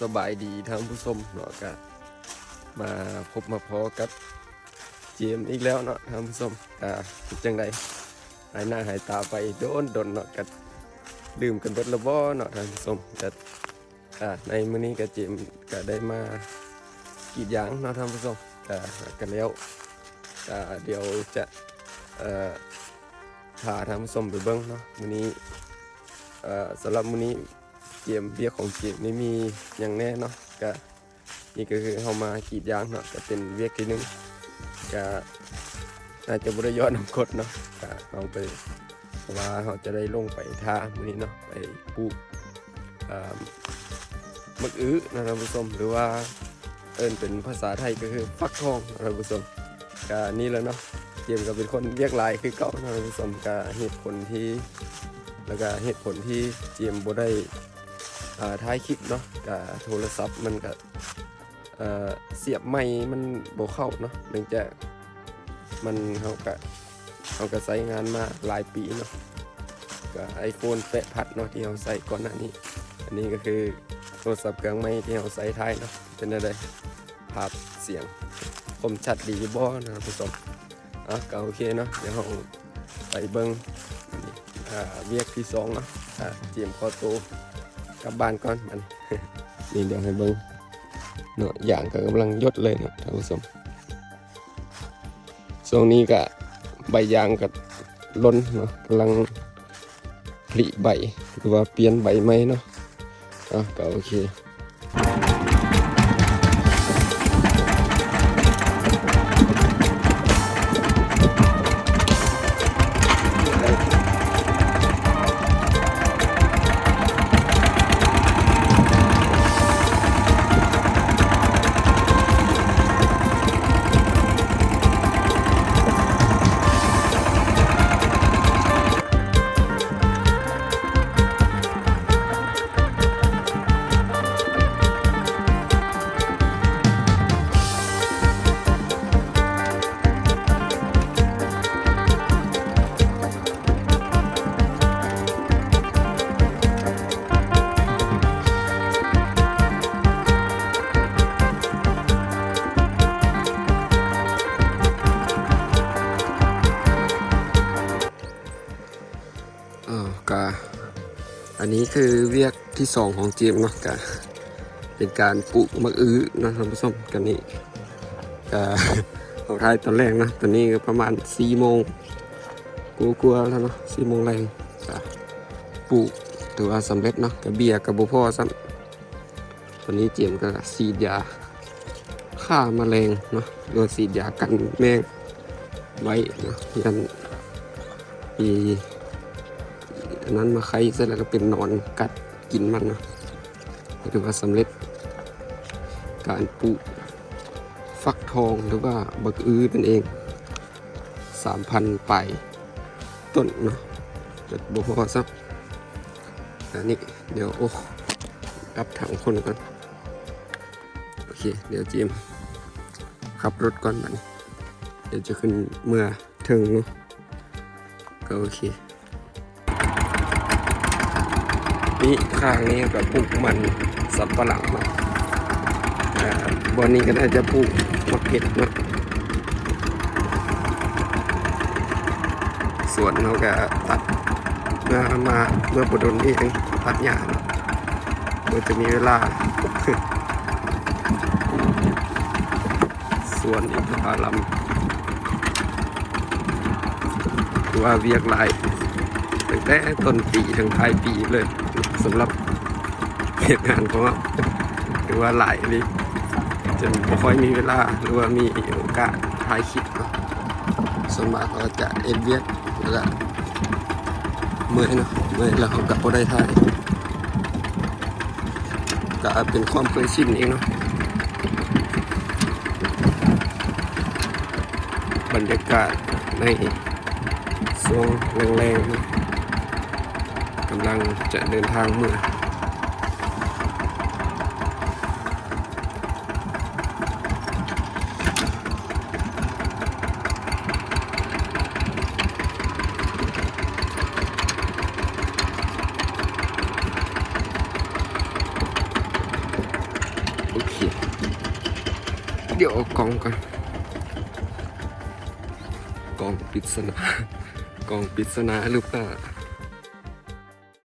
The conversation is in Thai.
สบายดีท่านผู้ชมเนาะก็มาพบมาพอกับเจมอีกแล้วเนาะท่านผู้ชมก็เป็นจังใดหายหน้าหายตาไปโดนโดนเนาะก็ดื่มกันเบิดละบ่เนาะท่านผู้ชมก็อ่าในมื้อนี้ก็เจมก็ได้มากรีดยางเนาะท่านผู้ชมก็กันแล้วก็เดี๋ยวจะเอ่อพาท่านผู้ชมไปเบิ่งเนาะมื้อนี้เอ่อสำหรับมื้อนี้ มเบียของเกมนี่มีอย่างแน่เนาะก็นี่ก็คือเขามากรีดยางเนาะก็เป็นเวียกที่หนึงก็น่าจะบริยอดน้ำกดเนาะก็เอาไปว่าเขาจะได้ลงไปท่ามือนี้เนาะไปปลูกอ่ามักอื้อนะท่านผู้ชมหรือว่าเอิ้นเป็นภาษาไทยก็คือฟักทองนะท่านผู้ชมก็นี่แล้วเนาะเกมก็เป็นคนเรียกลายคือเก่านะท่านผู้ชมก็เหตุผลที่แล้วก็เหตุผลที่เจมส์บ่ได้ ท้ายคลิปเนาะกับโทรศัพท์มันก็เอ่อเสียบไม่มันบ่เข้าเนาะเนื่องจากมันเขาก็เขาก็ใช้งานมาหลายปีเนาะก็ไอโฟนแปะพัดเนาะที่เขาใส่ก่อนหน้านี้ อันนี้ก็คือโทรศัพท์เครื่องใหม่ที่เขาใส่ท้ายเนาะเป็นอะไรภาพเสียงคมชัดดีบ่นะครับผู้ชมอะก็โอเคเนาะเดี๋ยวเราไปเบิ่งเวียกที่สองเนาะเตรียมคอโตว กลับบ้านก่อนมันนี่เดี๋ยวให้เบิ้งเนาะอย่างก็กำลังยดเลยเนาะท่านผู้ชมช่วงนี้ก็ใบยางก็ล้นเนาะกำลังผลิใบหรือว่าเปลี่ยนใบไหมเนาะอะก็โอเค อ่าวกาอันนี้คือเวียกที่สองของเจมส์เนาะกาเป็นการปลูกมะอื้อนะท่านผู้ชมกันนี้กาเอาท้ายตอนแรกนะตอนนี้ก็ประมาณสี่โมงกลัวๆแล้วเนาะสี่โมงแรงกาปลูกถือว่าสำเร็จเนาะกับเบียกับบุพ่อซ้ำตอนนี้เจมส์ก็สีดยาฆ่าแมลงเนาะโดยสีดยากันแมงไว้เนาะยันมี อันนั้นมาไข่เสร็จแล้วก็เป็นนอนกัดกินมันนะถือว่าสำเร็จ การปลูกฟักทองหรือว่าบักอื้อนั่นเองสามพันไปต้นเนาะจะบพอซับอันนี้เดี๋ยวโอ้รับถังคนก่อน โอเค เดี๋ยวจิมขับรถก่อนมันเดี๋ยวจะขึ้นเมื่อถึงเนาะก็โอเค นี่ข้างนี้ก็ปลูกมันสับปะหลังเนาะบอนนี้ก็น่าจะปลูกมะเขือเนะส่วนเขาก็ตัดเมื่อมาเมื่อปดนนี่เองตัดหญ้าเมื่อจะมีเวลาส่วนอินทผลัมถือว่าเวียกหลาย ตั้งแต่ต้นปีถึงปลายปีเลยสำหรับเหตุงานของเราหรือว่าหลายนี่จนไม่ค่อยมีเวลาหรือว่ามีโอกาสถ่ายคลิปนะส่วนมากเขาจะเอ็นเวียดแล้วก็เมื่อยเนาะเมื่อยแล้วเขากลับก็ได้ถ่ายก็เป็นความเคยชินเองเนาะบรรยากาศในช่วงแรงๆนะ กำลังจะเดินทางมื่อเดี๋ยวกองกันกองปริศนากองปริศนาหรือเปล่า